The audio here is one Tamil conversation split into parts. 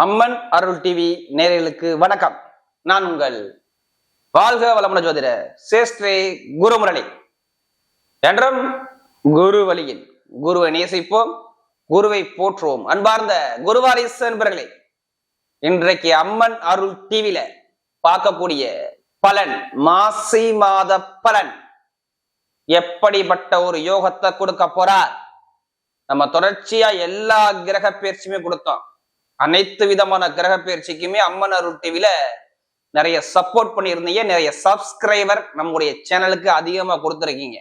அம்மன் அருள் டிவி நேயர்களுக்கு வணக்கம். நான் உங்கள் வாழ்க வளமுன ஜோதிட சேஷ்டே குருமுரளி. என்றும் குரு வழியில் குருவை நேசிப்போம் குருவை போற்றுவோம். அன்பார்ந்த குருவாரிசு என்பர்களே இன்றைக்கு அம்மன் அருள் டிவில பார்க்கக்கூடிய பலன் மாசி மாத பலன். எப்படிப்பட்ட ஒரு யோகத்தை கொடுக்க போறார்? நம்ம தொடர்ச்சியா எல்லா கிரக பயிற்சியுமே கொடுத்தோம். அனைத்து விதமான கிரக பயிற்சிக்குமே அம்மன் அருள் டிவில நிறைய சப்போர்ட் பண்ணியிருந்தீங்க. நிறைய சப்ஸ்கிரைபர் நம்முடைய சேனலுக்கு அதிகமா கொடுத்துருக்கீங்க.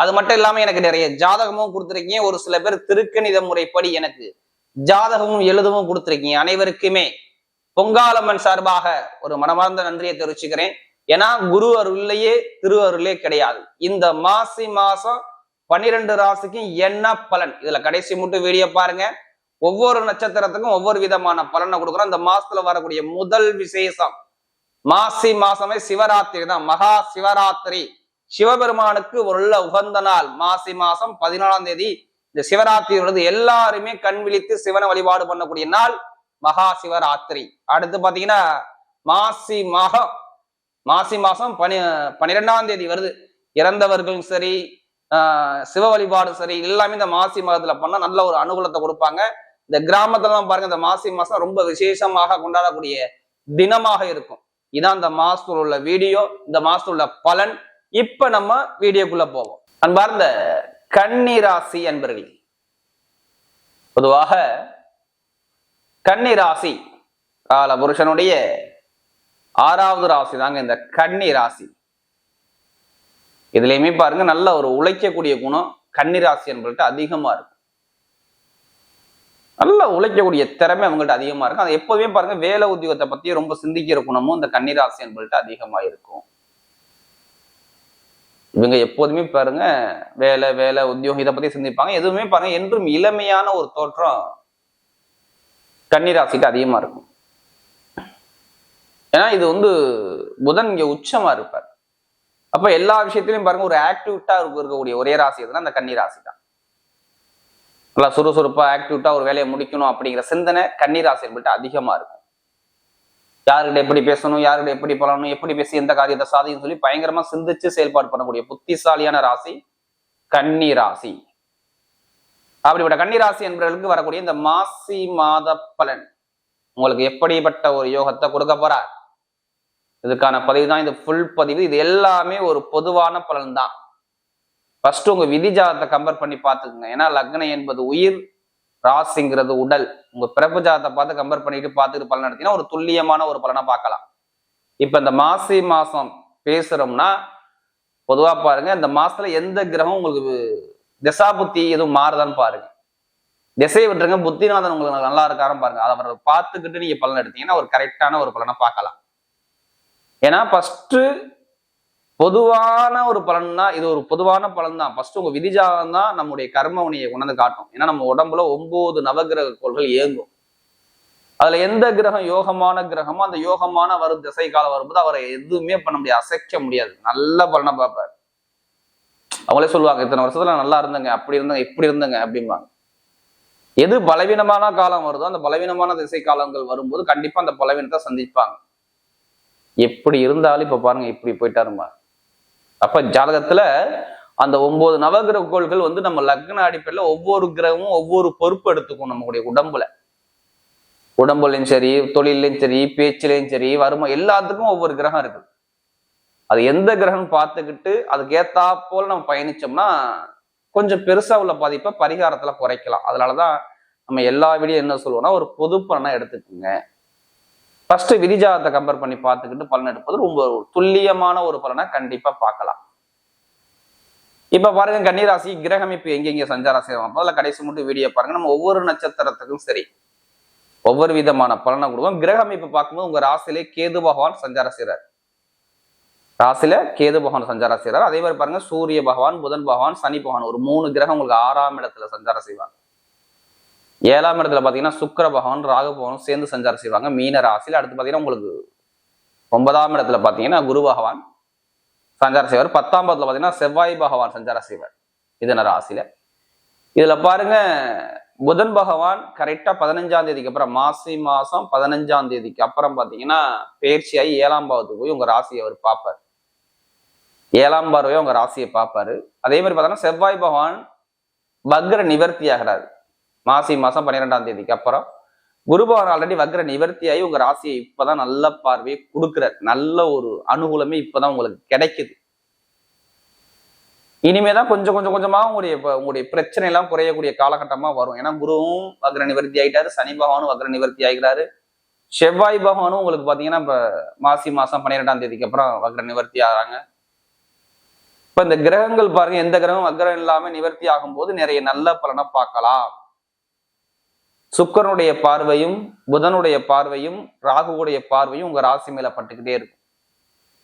அது மட்டும் இல்லாமல் எனக்கு நிறைய ஜாதகமும் கொடுத்துருக்கீங்க. ஒரு சில பேர் திருக்கணித முறைப்படி எனக்கு ஜாதகமும் எழுதவும் கொடுத்துருக்கீங்க. அனைவருக்குமே பொங்காலம்மன் சார்பாக ஒரு மனமார்ந்த நன்றியை தெரிவிச்சுக்கிறேன். ஏன்னா குரு அருள்லையே திரு அருளே கிடையாது. இந்த மாசி மாசம் பன்னிரெண்டு ராசிக்கும் என்ன பலன்? இதுல கடைசி மட்டும் வீடியோ பாருங்க. ஒவ்வொரு நட்சத்திரத்துக்கும் ஒவ்வொரு விதமான பலனை கொடுக்குறோம். அந்த மாசத்துல வரக்கூடிய முதல் விசேஷம். மாசி மாசமே சிவராத்திரி தான். மகா சிவராத்திரி. சிவபெருமானுக்கு உள்ள உகந்த நாள். மாசி மாசம் பதினாலாம் தேதி. இந்த சிவராத்திரி வருது எல்லாருமே கண் விழித்து சிவனை வழிபாடு பண்ணக்கூடிய நாள் மகா சிவராத்திரி. அடுத்து பாத்தீங்கன்னா மாசி மாகம். மாசி மாசம் பனி பன்னிரெண்டாம் தேதி வருது. இறந்தவர்களும் சரி ஆஹ் சிவ வழிபாடும் சரி எல்லாமே இந்த மாசி மாதத்துல பண்ணா நல்ல ஒரு அனுகூலத்தை கொடுப்பாங்க. இந்த கிராமத்துலலாம் பாருங்க இந்த மாசி மாசம் ரொம்ப விசேஷமாக கொண்டாடக்கூடிய தினமாக இருக்கும். இதான் இந்த மாசத்துல உள்ள வீடியோ இந்த மாசத்துல உள்ள பலன். இப்ப நம்ம வீடியோக்குள்ள போவோம். அன்பார்ந்த கன்னிராசி அன்பர்கள் பொதுவாக கன்னிராசி கால புருஷனுடைய ஆறாவது ராசி தாங்க இந்த கன்னி ராசி இதுலயுமே பாருங்க நல்ல ஒரு உழைக்கக்கூடிய குணம் கன்னிராசி ராசி அதிகமா இருக்கும். நல்லா உழைக்கக்கூடிய திறமை அவங்கள்ட்ட அதிகமா இருக்கும். அது எப்போதுமே பாருங்க வேலை உத்தியோகத்தை பத்தி ரொம்ப சிந்திக்கிற குணமும் இந்த கன்னிராசி என்பதுட்டு அதிகமாக இருக்கும். இவங்க எப்போதுமே பாருங்க வேலை வேலை உத்தியோகம் இதை பத்தி சிந்திப்பாங்க. எதுவுமே பாருங்க என்றும் இளமையான ஒரு தோற்றம் கன்னிராசிக்கு அதிகமா இருக்கும். ஏன்னா இது வந்து புதன் இங்க உச்சமா இருப்பார். அப்போ எல்லா விஷயத்திலையும் பாருங்க ஒரு ஆக்டிவிட்டா இருக்கக்கூடிய ஒரே ராசி எதுனா அந்த கன்னி ராசி தான். நல்லா சுறுசுறுப்பா ஆக்டிவிட்டா ஒரு வேலையை முடிக்கணும் அப்படிங்கிற சிந்தனை கன்னி ராசி என்பது அதிகமா இருக்கும். யாருக்கிட்ட எப்படி பேசணும் யாருக்கிட்ட எப்படி பழகணும் எப்படி பேசி எந்த காரியத்தை சாதிக்கணும் சொல்லி பயங்கரமா சிந்திச்சு செயல்பாடு பண்ணக்கூடிய புத்திசாலியான ராசி கன்னி ராசி அப்படிப்பட்ட கன்னி ராசி என்பவர்களுக்கு வரக்கூடிய இந்த மாசி மாத பலன் உங்களுக்கு எப்படிப்பட்ட ஒரு யோகத்தை கொடுக்க போறார்? இதுக்கான பதிவு தான் இது ஃபுல் பதிவு. இது எல்லாமே ஒரு பொதுவான பலன் தான் ஃபர்ஸ்ட் உங்க விதி ஜாதத்தை கம்பேர் பண்ணி பார்த்துக்குங்க. ஏன்னா லக்னம் என்பது உயிர் ராசிங்கிறது உடல். உங்க பிறப்பு ஜாதத்தை பார்த்து கம்பேர் பண்ணிட்டு பார்த்துட்டு பலன் நடத்தினா ஒரு துல்லியமான ஒரு பலனை பார்க்கலாம். இப்ப இந்த மாசி மாசம் பேசுறோம்னா பொதுவா பாருங்க இந்த மாசத்துல எந்த கிரகம் உங்களுக்கு திசா புத்தி எதுவும் மாறுதான்னு பாருங்க. திசையை விட்டுருங்க புத்திநாதன் உங்களுக்கு நல்லா இருக்காருன்னு பாருங்க. அதை அவரை பார்த்துக்கிட்டு நீங்க பலன் எடுத்தீங்கன்னா ஒரு கரெக்டான ஒரு பலனை பார்க்கலாம். ஏன்னா ஃபர்ஸ்ட் பொதுவான ஒரு பலன்னா இது ஒரு பொதுவான பலன் தான் ஃபர்ஸ்ட் உங்க விதிஜாதம் தான் நம்முடைய கர்மவனியை உணர்ந்து காட்டும். ஏன்னா நம்ம உடம்புல ஒன்பது நவகிரக கோள்கள் இயங்கும். அதுல எந்த கிரகம் யோகமான கிரகமோ அந்த யோகமான வரும் திசை காலம் வரும்போது அவரை எதுவுமே பண்ண முடியாது அசைக்க முடியாது. நல்ல பலனை பார்ப்பார். அவங்களே சொல்லுவாங்க இத்தனை வருஷத்துல நல்லா இருந்தங்க அப்படி இருந்தங்க இப்படி இருந்தங்க அப்படிம்பாங்க. எது பலவீனமான காலம் வருதோ அந்த பலவீனமான திசை காலங்கள் வரும்போது கண்டிப்பா அந்த பலவீனத்தை சந்திப்பாங்க. எப்படி இருந்தாலும் இப்ப பாருங்க இப்படி போயிட்டாருமா அப்ப ஜாதகத்துல அந்த ஒன்பது நவகிரக கோள்கள் வந்து நம்ம லக்ன அடிப்படையில் ஒவ்வொரு கிரகமும் ஒவ்வொரு பொறுப்பு எடுத்துக்கும் நம்மளுடைய உடம்புல. உடம்புலையும் சரி தொழிலையும் சரி பேச்சிலையும் சரி வருமா எல்லாத்துக்கும் ஒவ்வொரு கிரகம் இருக்கு அது எந்த கிரகம் பார்த்துக்கிட்டு அதுக்கு ஏத்தா போல நம்ம பயணிச்சோம்னா கொஞ்சம் பெருசா உள்ள பாதிப்பை பரிகாரத்துல குறைக்கலாம். அதனாலதான் நம்ம எல்லா வீடியோ என்ன சொல்லுவோம்னா ஒரு பொது பலனை எடுத்துக்கோங்க. ஃபர்ஸ்ட் விரிஜாதத்தை கம்பேர் பண்ணி பார்த்துக்கிட்டு பலன் எடுப்பது ரொம்ப ஒரு துல்லியமான ஒரு பலனை கண்டிப்பா பார்க்கலாம். இப்ப பாருங்க கன்னிராசி கிரகம் இப்ப எங்கெங்க சஞ்சாரம் செய்வோம் அதில் கடைசி மட்டும் வீடியோ பாருங்க. நம்ம ஒவ்வொரு நட்சத்திரத்துக்கும் சரி. ஒவ்வொரு விதமான பலனை கொடுவோம் கிரகம் இப்ப பார்க்கும்போது உங்க ராசியிலே கேது பகவான் சஞ்சாரம் செய்றார். ராசியில கேது பகவான் சஞ்சாரம் செய்றார். அதே மாதிரி பாருங்க சூரிய பகவான் புதன் பகவான் சனி பகவான் ஒரு மூணு கிரகம் உங்களுக்கு ஆறாம் இடத்துல சஞ்சாரம் செய்வாங்க. ஏழாம் இடத்துல பார்த்தீங்கன்னா சுக்கர பகவான் ராகு பகவானும் சேர்ந்து சஞ்சாரம் செய்வாங்க. மீன ராசியில் அடுத்து பார்த்தீங்கன்னா உங்களுக்கு ஒன்பதாம் இடத்துல பார்த்தீங்கன்னா குரு பகவான் சஞ்சாரம் செய்வார். பத்தாம் இடத்துல பார்த்தீங்கன்னா செவ்வாய் பகவான் சஞ்சாரம் செய்வார். இதன ராசியில். இதில் பாருங்க புதன் பகவான் கரெக்டாக பதினஞ்சாம் தேதிக்கு அப்புறம் மாசி மாதம் பதினஞ்சாம் தேதிக்கு அப்புறம் பார்த்தீங்கன்னா பயிற்சியாகி ஏழாம் பாவத்துக்கு போய் உங்கள் ராசியை அவர் பார்ப்பார். ஏழாம் பார்வையை உங்கள் ராசியை பார்ப்பாரு. அதே மாதிரி பார்த்தோன்னா செவ்வாய் பகவான் பக்ர நிவர்த்தி ஆகிறாரு. மாசி மாசம் பன்னிரெண்டாம் தேதிக்கு அப்புறம் குரு ஆல்ரெடி வக்ர நிவர்த்தியாகி உங்க ராசியை இப்பதான் நல்ல பார்வையை கொடுக்குறாரு. நல்ல ஒரு அனுகூலமே இப்பதான் உங்களுக்கு கிடைக்குது. இனிமேதான் கொஞ்சம் கொஞ்சம் கொஞ்சமா உங்களுடைய உங்களுடைய பிரச்சனை எல்லாம் குறையக்கூடிய காலகட்டமா வரும். ஏன்னா குருவும் வக்ர நிவர்த்தி ஆகிட்டாரு சனி பகவானும் வக்ர நிவர்த்தி ஆகிறாரு. செவ்வாய் பகவானும் உங்களுக்கு பாத்தீங்கன்னா இப்ப மாசி மாசம் பன்னிரெண்டாம் தேதிக்கு அப்புறம் வக்ர நிவர்த்தி ஆகிறாங்க. இப்ப இந்த கிரகங்கள் பாருங்க எந்த கிரகம் வக்ரம் இல்லாம நிவர்த்தி ஆகும்போது நிறைய நல்ல பலனை பார்க்கலாம். சுக்கரனுடைய பார்வையும் புதனுடைய பார்வையும் ராகுவுடைய பார்வையும் உங்க ராசி மேல பட்டுக்கிட்டே இருக்கும்.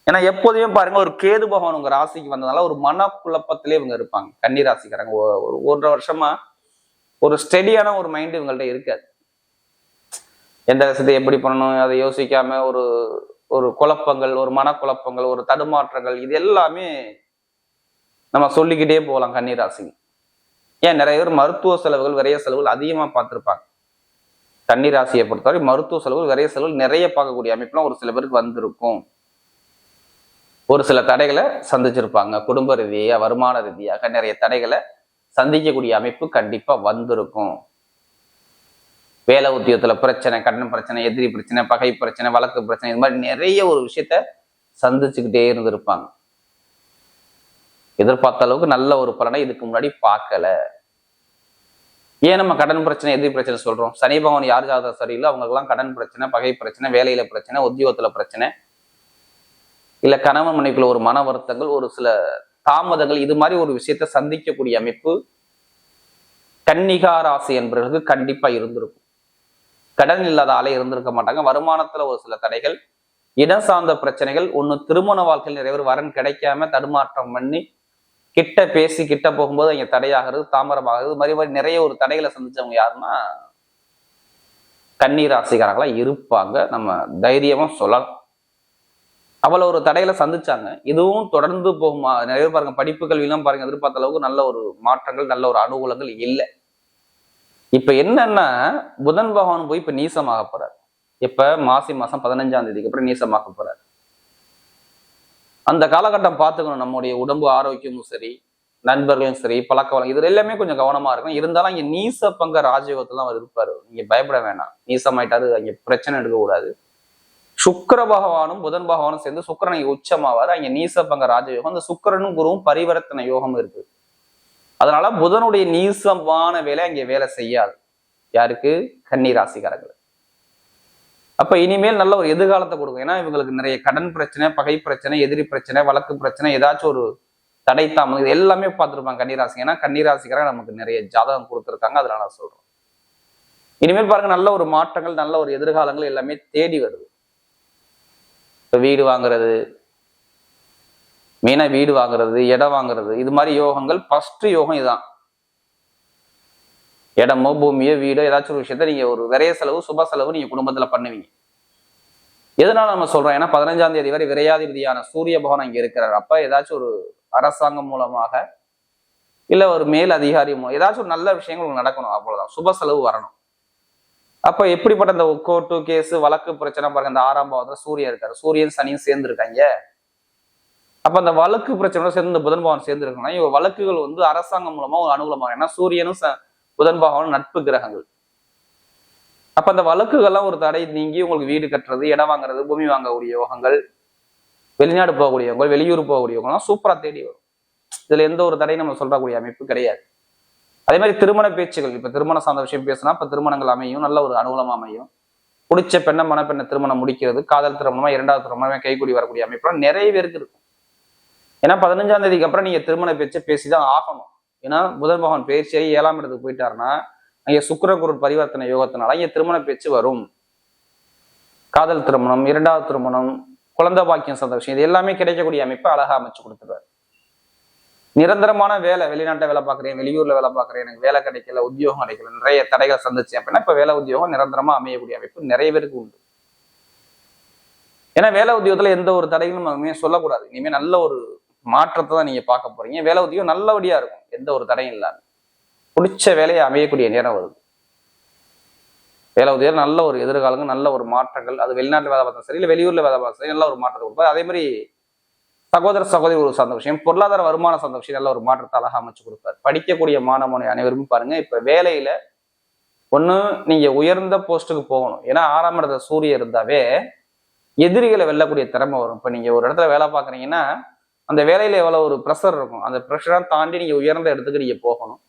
ஏன்னா எப்போதையும் பாருங்க ஒரு கேது பகவான் உங்க ராசிக்கு வந்ததுனால ஒரு மனக்குழப்பத்திலே இவங்க இருப்பாங்க. கன்னி ராசிக்காரங்க ஒரு ஒன்றரை வருஷமா ஒரு ஸ்டெடியான ஒரு மைண்ட் இவங்கள்ட்ட இருக்காது. எந்த விஷயத்தை எப்படி பண்ணணும் அதை யோசிக்காம ஒரு ஒரு குழப்பங்கள் ஒரு மனக்குழப்பங்கள் ஒரு தடுமாற்றங்கள் இது எல்லாமே நம்ம சொல்லிக்கிட்டே போகலாம் கன்னி ஏன் நிறைய பேர் மருத்துவ செலவுகள் விரைய செலவுகள் அதிகமாக பார்த்துருப்பாங்க. கன்னி ராசியை பொறுத்தவரை மருத்துவ செலவுகள் விரைய செலவுகள் நிறைய பார்க்கக்கூடிய அமைப்புலாம் ஒரு சில பேருக்கு வந்திருக்கும். ஒரு சில தடைகளை சந்திச்சிருப்பாங்க. குடும்ப ரீதியாக வருமான ரீதியாக நிறைய தடைகளை சந்திக்கக்கூடிய அமைப்பு கண்டிப்பாக வந்திருக்கும். வேலை உத்தியோகத்தில் பிரச்சனை கடன் பிரச்சனை எதிரி பிரச்சனை பகை பிரச்சனை வழக்கு பிரச்சனை இது மாதிரி நிறைய ஒரு விஷயத்த சந்திச்சுக்கிட்டே இருந்திருப்பாங்க. எதிர்பார்த்த அளவுக்கு நல்ல ஒரு பலனை இதுக்கு முன்னாடி பார்க்கல. ஏன் நம்ம கடன் பிரச்சனை எதிரி பிரச்சனை சொல்றோம்? சனி பகவான் யார் ஜாதகம் சரியில்லை அவங்களுக்குலாம் கடன் பிரச்சனை பகை பிரச்சனை வேலையில பிரச்சனை உத்தியோகத்துல பிரச்சனை. இல்ல கணவன் மனைக்குள்ள ஒரு மன வருத்தங்கள் ஒரு சில தாமதங்கள் இது மாதிரி ஒரு விஷயத்த சந்திக்கக்கூடிய அமைப்பு கன்னிகா ராசி என்பவர்களுக்கு கண்டிப்பா இருந்திருக்கும். கடன் இல்லாத ஆளே இருந்திருக்க மாட்டாங்க. வருமானத்துல ஒரு சில தடைகள் இடம் சார்ந்த பிரச்சனைகள் ஒண்ணு திருமண வாழ்க்கையில் நிறைய பேர் வரன் கிடைக்காம தடுமாற்றம் பண்ணி கிட்ட பேசி கிட்ட போகும்போது அவங்க தடையாகிறது தாமரமாகிறது மாதிரி மாதிரி நிறைய ஒரு தடைகளை சந்திச்சவங்க யாருன்னா கண்ணீர் ராசிக்காரங்களா இருப்பாங்க. நம்ம தைரியமா சொல்லலாம். அவ்வளோ ஒரு தடைகளை சந்திச்சாங்க. இதுவும் தொடர்ந்து போகுமா? நிறைய பாருங்க படிப்பு கல்வியெல்லாம் பாருங்க எதிர்பார்த்த அளவுக்கு நல்ல ஒரு மாற்றங்கள் நல்ல ஒரு அனுகூலங்கள் இல்லை. இப்ப என்னன்னா புதன் பகவான் போய் இப்ப நீசமாக போறார். இப்ப மாசி மாசம் பதினஞ்சாம் தேதிக்கு அப்புறம் நீசமாக போறாரு. அந்த காலகட்டம் பார்த்துக்கணும். நம்முடைய உடம்பு ஆரோக்கியமும் சரி நண்பர்களும் சரி பழக்க வழக்கம் இதில் எல்லாமே கொஞ்சம் கவனமா இருக்கும் இருந்தாலும் இங்கே நீச பங்க ராஜயோகத்தில் அவர் இருப்பார். நீங்க பயப்பட வேணாம். நீசமாயிட்டாரு அங்கே பிரச்சனை எடுக்க கூடாது பகவானும் புதன் பகவானும் சேர்ந்து சுக்கரனை உச்சமாவார். அங்கே நீச நீசபங்க ராஜயோகம் அந்த சுக்கரனும் குருவும் பரிவர்த்தனை யோகம் இருக்கு. அதனால புதனுடைய நீசமான வேலை அங்கே வேலை செய்யாது. யாருக்கு? கன்னி ராசிக்காரர்கள் அப்ப இனிமேல் நல்ல ஒரு எதிர்காலத்தை கொடுக்கும். ஏன்னா இவங்களுக்கு நிறைய கடன் பிரச்சனை பகை பிரச்சனை எதிரி பிரச்சனை வழக்கு பிரச்சனை ஏதாச்சும் ஒரு தடை தாமதம் இது எல்லாமே பார்த்துருப்பாங்க கன்னிராசி ஏன்னா கன்னிராசிக்காரங்க நமக்கு நிறைய ஜாதகம் கொடுத்துருக்காங்க அதனால நான் சொல்றேன். இனிமேல் பாருங்க நல்ல ஒரு மாற்றங்கள் நல்ல ஒரு எதிர்காலங்கள் எல்லாமே தேடி வருது. இப்போ வீடு வாங்குறது மெயினாக வீடு வாங்குறது இடம் வாங்குறது இது மாதிரி யோகங்கள் ஃபர்ஸ்ட் யோகம் இதுதான் இடமோ பூமியோ வீடோ ஏதாச்சும் ஒரு விஷயத்த நீங்க ஒரு விரைய செலவு சுப செலவு நீங்க குடும்பத்துல பண்ணுவீங்க. எதனால நம்ம சொல்றோம்? ஏன்னா பதினஞ்சாம் தேதி வரை விரையாதிபதியான சூரிய பகவான் இங்கே இருக்கிறார். அப்ப ஏதாச்சும் ஒரு அரசாங்கம் மூலமாக இல்ல ஒரு மேல் அதிகாரி மூலம் ஏதாச்சும் ஒரு நல்ல விஷயங்கள் நடக்கணும். அவ்வளவுதான். சுப செலவு வரணும். அப்ப எப்படிப்பட்ட இந்த கோர்ட்டு கேஸ் வழக்கு பிரச்சனை பாருங்க. இந்த ஆறாம் பாவத்துல சூரியன் இருக்காரு. சூரியன் சனியும் சேர்ந்து இருக்காங்க அப்ப அந்த வழக்கு பிரச்சனையோட சேர்ந்து இந்த புதன் பவன் சேர்ந்து இருக்கணும் இவங்க வழக்குகள் வந்து அரசாங்கம் மூலமா ஒரு அனுகூலமாக ஏன்னா சூரியனும் ச- புதன் பகவானும் நட்பு கிரகங்கள். அப்ப அந்த வழக்குகள்லாம் ஒரு தடை நீங்கி உங்களுக்கு வீடு கட்டுறது இடம் வாங்குறது பூமி வாங்கக்கூடிய யோகங்கள் வெளிநாடு போகக்கூடியவங்க வெளியூர் போகக்கூடியவங்கலாம் சூப்பரா தேடி வரும். இதுல எந்த ஒரு தடையும் நம்ம சொல்றக்கூடிய அமைப்பு கிடையாது. அதே மாதிரி திருமண பேச்சுகள் இப்ப திருமணம் சார்ந்த விஷயம் பேசினா இப்ப திருமணங்கள் அமையும் நல்ல ஒரு அனுகூலமா அமையும். பிடிச்ச பெண்ணை மணப்பெண்ணை திருமணம் முடிக்கிறது காதல் திருமணமா இரண்டாவது திருமணமா கைகூடி வரக்கூடிய அமைப்புலாம் நிறைய பேருக்கு இருக்கும். ஏன்னா பதினஞ்சாம் தேதிக்கு அப்புறம் நீங்க திருமண பேச்சு பேசிதான் ஆகணும். ஏன்னா புதன் பகவான் பயிற்சியாகி ஏழாம் இடத்துக்கு போயிட்டாருன்னா அங்கே சுக்கிர பரிவர்த்தனை யோகத்தினால இங்கே திருமண பேச்சு வரும். காதல் திருமணம் இரண்டாவது திருமணம் குழந்தை பாக்கியம் சந்த விஷயம் இது எல்லாமே கிடைக்கக்கூடிய அமைப்பை அழகா அமைச்சு கொடுத்துருவாரு. நிரந்தரமான வேலை வெளிநாட்டை வேலை பார்க்குறேன் வெளியூர்ல வேலை பார்க்குறேன் எனக்கு வேலை கிடைக்கல உத்தியோகம் கிடைக்கல நிறைய தடைகள் சந்திச்சேன் அப்படின்னா இப்ப வேலை உத்தியோகம் நிரந்தரமா அமையக்கூடிய அமைப்பு நிறைய பேருக்கு உண்டு. ஏன்னா வேலை உத்தியோகத்துல எந்த ஒரு தடைகளும் நம்ம சொல்லக்கூடாது. இனிமேல் நல்ல ஒரு மாற்றத்தை தான் நீங்க பார்க்க போறீங்க. வேலை உதவியும் நல்லபடியா இருக்கும். எந்த ஒரு தடையும் இல்லாம. பிடிச்ச வேலையை அமையக்கூடிய நேரம் வருது. வேலை உதவியில் நல்ல ஒரு எதிர்காலங்கள் நல்ல ஒரு மாற்றங்கள். அது வெளிநாட்டில் வேலை பார்த்தா சரி இல்லை வெளியூர்ல வேலை பார்த்தா சரி நல்ல ஒரு மாற்றத்தை கொடுப்பாரு. அதே மாதிரி சகோதர சகோதரி ஒரு சார்ந்த விஷயம். பொருளாதார வருமான சார்ந்த விஷயம் நல்ல ஒரு மாற்றத்தை அழகா அமைச்சு கொடுப்பார். படிக்கக்கூடிய மாணவனை அனைவரும் பாருங்க. இப்ப வேலையில ஒண்ணு நீங்க உயர்ந்த போஸ்ட்டுக்கு போகணும். ஏன்னா ஆறாம் இடத்துல சூரியன் இருந்தாவே எதிரிகளை வெல்லக்கூடிய திறமை வரும். இப்ப நீங்க ஒரு இடத்துல வேலை பார்க்குறீங்கன்னா அந்த வேலையில எவ்வளவு ஒரு ப்ரெஷர் இருக்கும். அந்த ப்ரெஷரை தாண்டி நீங்க உயர்ந்த இடத்துக்கு நீங்கள் போகணும்.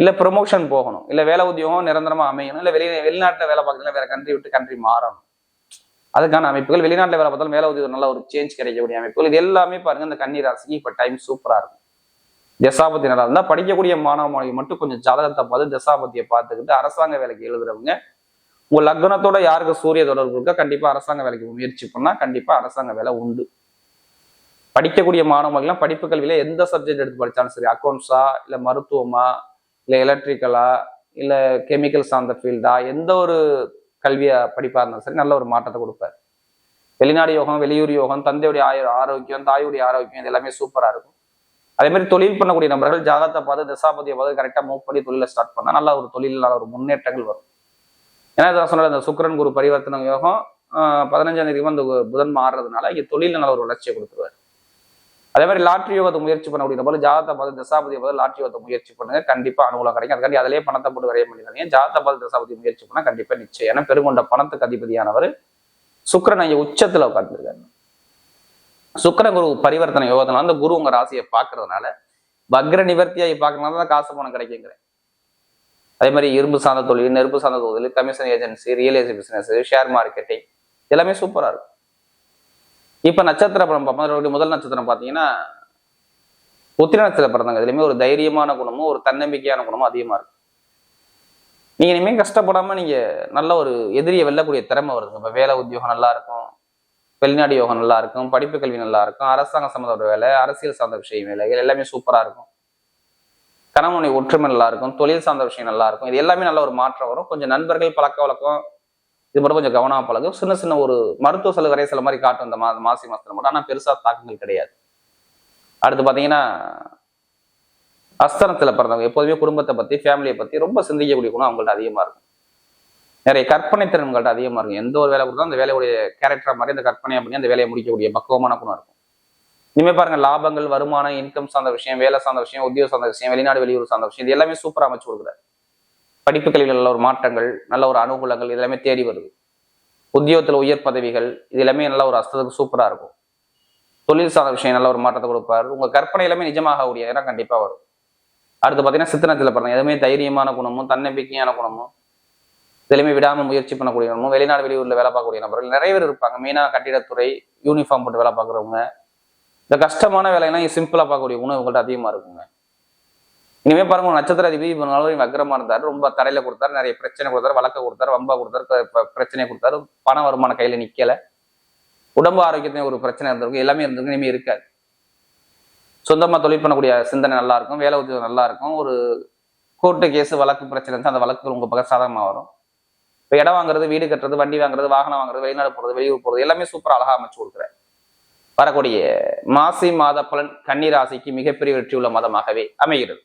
இல்ல ப்ரொமோஷன் போகணும். இல்லை வேலை உத்தியோகம் நிரந்தரமா அமையணும். இல்லை வெளி வெளிநாட்டுல வேலை பார்க்கலாம் வேற கண்ட்ரி விட்டு கண்ட்ரி மாறணும். அதுக்கான அமைப்புகள் வெளிநாட்டில் வேலை பார்த்தாலும் வேலை உத்தியோகம் நல்ல ஒரு சேஞ்ச் கிடைக்கக்கூடிய அமைப்புகள். இது எல்லாமே பாருங்க இந்த கன்னி ராசிக்கு இப்போ டைம் சூப்பரா இருக்கும். தசாபத்தி நல்லா இருந்தால் படிக்கக்கூடிய மாணவ மாணவி மட்டும் கொஞ்சம் ஜாதகத்தை பார்த்து தசாபத்தியை பார்த்துக்கிட்டு அரசாங்க வேலைக்கு எழுதுறவங்க உங்க லக்னத்தோட யாருக்கு சூரிய தொடர்பு இருக்கோ கண்டிப்பாக அரசாங்க வேலைக்கு முயற்சி பண்ணா கண்டிப்பாக அரசாங்க வேலை உண்டு. படிக்கக்கூடிய மாணவர்கள்லாம் படிப்பு கல்வியில எந்த சப்ஜெக்ட் எடுத்து படித்தாலும் சரி அக்கௌண்ட்ஸா இல்லை மருத்துவமா இல்லை எலக்ட்ரிக்கலா இல்லை கெமிக்கல் சார்ந்த ஃபீல்டா எந்த ஒரு கல்வியை படிப்பாக இருந்தாலும் சரி நல்ல ஒரு மாற்றத்தை கொடுப்பாரு. வெளிநாடு யோகம் வெளியூர் யோகம் தந்தையுடைய ஆயு ஆரோக்கியம் தாயுடைய ஆரோக்கியம் இது எல்லாமே சூப்பராக இருக்கும். அதே மாதிரி தொழில் பண்ணக்கூடிய நபர்கள் ஜாதகத்தை பார்த்து தசாபதியை பார்த்து கரெக்டாக மூவ் பண்ணி தொழிலை ஸ்டார்ட் பண்ணால் நல்ல ஒரு தொழில் நல்ல ஒரு முன்னேற்றங்கள் வரும். ஏன்னா இதான் சொன்ன இந்த சுக்கரன் குரு பரிவர்த்தனை யோகம் பதினஞ்சாம் தேதி வந்து புதன் மாறுறதுனால இங்கே தொழிலில் நல்ல ஒரு வளர்ச்சியை கொடுத்துருவாரு. அதே மாதிரி லாட்ரி யோகத்தை முயற்சி பண்ணக்கூடிய நபர் ஜாதகத்தை பார்த்து தசாபதியை பார்த்து லாட்ரி யோகத்தை முயற்சி பண்ணுங்க. கண்டிப்பா அனுகூலம் கிடைக்கும். அதுக்காண்டி அதிலே பணத்தை போட்டு வரைய முடியாது ஜாதகத்தை பார்த்து தசாபதி முயற்சி பண்ணா கண்டிப்பா நிச்சயம். ஏன்னா பெருங்கொண்ட பணத்துக்கு அதிபதியானவர் சுக்கரன் ஐயா உச்சத்துல உட்காந்துருக்காரு சுக்கர குரு பரிவர்த்தனை யோகத்தினால அந்த குரு உங்க ராசியை பார்க்கறதுனால வக்ர நிவர்த்தியாகி பார்க்கறதுனால தான் காசு பணம் கிடைக்குங்கிறேன். அதே மாதிரி இரும்பு சார்ந்த தொழில் நெருப்பு சார்ந்த தொழில் commission agency real estate business share marketing எல்லாமே சூப்பரா இருக்கும். இப்ப நட்சத்திர படம் பார்ப்போம் முதல் நட்சத்திரம் பார்த்தீங்கன்னா உத்திர நட்சத்திர பிறந்தாங்க இதுலயுமே ஒரு தைரியமான குணமும் ஒரு தன்னம்பிக்கையான குணமும் அதிகமா இருக்கும் நீங்க இனிமே கஷ்டப்படாம நீங்க நல்ல ஒரு எதிரியை வெல்லக்கூடிய திறமை வருது இப்ப வேலை உத்தியோகம் நல்லா இருக்கும் வெளிநாடு யோகம் நல்லா இருக்கும் படிப்பு கல்வி நல்லா இருக்கும் அரசாங்க சம்மந்தப்பட்ட வேலை அரசியல் சார்ந்த விஷயம் வேலைகள் எல்லாமே சூப்பரா இருக்கும். கணவனை ஒற்றுமை நல்லா இருக்கும் தொழில் சார்ந்த விஷயம் நல்லா இருக்கும். இது எல்லாமே நல்ல ஒரு மாற்றம் வரும். கொஞ்சம் நண்பர்கள் பழக்க வழக்கம் இது மட்டும் கொஞ்சம் கவனமா பழகும் சின்ன சின்ன ஒரு மருத்துவ செலவு சில மாதிரி காட்டும். இந்த மா மாசி மாசத்துல மட்டும். ஆனா பெருசா தாக்கங்கள் கிடையாது. அடுத்து பாத்தீங்கன்னா அஸ்தனத்தில் பிறந்தவங்க. எப்போதுமே குடும்பத்தை பத்தி ஃபேமிலியை பத்தி ரொம்ப சிந்திக்கக்கூடிய குணம் அவங்கள்ட்ட அதிகமா இருக்கும். நிறைய கற்பனை திறன்கள்ட்ட அதிகமா இருக்கும். எந்த ஒரு வேலை கொடுத்தா அந்த வேலையுடைய கேரக்டர் மாதிரி அந்த கற்பனை பண்ணி அந்த வேலையை முடிக்கக்கூடிய பக்குவமான குணம் இருக்கும். இனிமே பாருங்க லாபங்கள் வருமானம் இன்கம் சார்ந்த விஷயம் வேலை சார்ந்த விஷயம் உத்தியோக சார்ந்த விஷயம் வெளிநாடு வெளியூர் சார்ந்த விஷயம் இது எல்லாமே சூப்பராக அமைச்சு கொடுக்குறாரு. படிப்பு நல்ல ஒரு மாற்றங்கள் நல்ல ஒரு அனுகூலங்கள் இது எல்லாமே தேடி வருது. உத்தியோகத்தில் உயர் பதவிகள் இது எல்லாமே நல்ல ஒரு அஸ்தத்துக்கு சூப்பராக இருக்கும். தொழில் சார்ந்த விஷயம் நல்ல ஒரு மாற்றத்தை கொடுப்பாரு. உங்கள் கற்பனை எல்லாமே நிஜமாக கூடிய கண்டிப்பாக வரும். அடுத்து பார்த்தீங்கன்னா சித்தனத்தில் பாருங்க எதுவுமே தைரியமான குணமும் தன்னம்பிக்கையான குணமும் இதுலையுமே விடாமல் முயற்சி பண்ணக்கூடிய குணமும் வெளிநாடு வெளியூரில் வேலை பார்க்கக்கூடிய நபர்கள் நிறைய பேர் இருப்பாங்க. மெயினாக கட்டிடத்துறை யூனிஃபார்ம் போட்டு வேலை பார்க்குறவங்க. இந்த கஷ்டமான வேலையெல்லாம் சிம்பிளாக பார்க்கக்கூடிய குணம் உங்கள்கிட்ட அதிகமாக இருக்குங்க. இனிமே பாருங்க நட்சத்திர அதிபதி இப்போ நாளும் வக்கரமா இருந்தார் ரொம்ப தடையில கொடுத்தாரு நிறைய பிரச்சனை கொடுத்தாரு வழக்க கொடுத்தாரு வம்பா கொடுத்தாரு பிரச்சனை கொடுத்தாரு பண வருமானம் கையில நிக்கல. உடம்பு ஆரோக்கியத்தையும் ஒரு பிரச்சனை இருந்திருக்கும் எல்லாமே இருந்திருக்கும் இனிமே இருக்காது. சொந்தமா தொழில் பண்ணக்கூடிய சிந்தனை நல்லா இருக்கும் வேலை உத்தியோகம் நல்லா இருக்கும் ஒரு கோர்ட்டு கேஸ் வழக்கு பிரச்சனை இருந்தால் அந்த வழக்குகள் உங்க பக்கம் சாதகமாக வரும். இப்போ இடம் வாங்குறது வீடு கட்டுறது வண்டி வாங்குறது வாகனம் வாங்குறது வெளிநாடு போறது வெளியூர் போறது எல்லாமே சூப்பராக அழகாக அமைச்சு கொடுக்குறேன் வரக்கூடிய மாசி மாத பலன் கன்னிராசிக்கு மிகப்பெரிய வெற்றி உள்ள மதமாகவே அமைகிறது.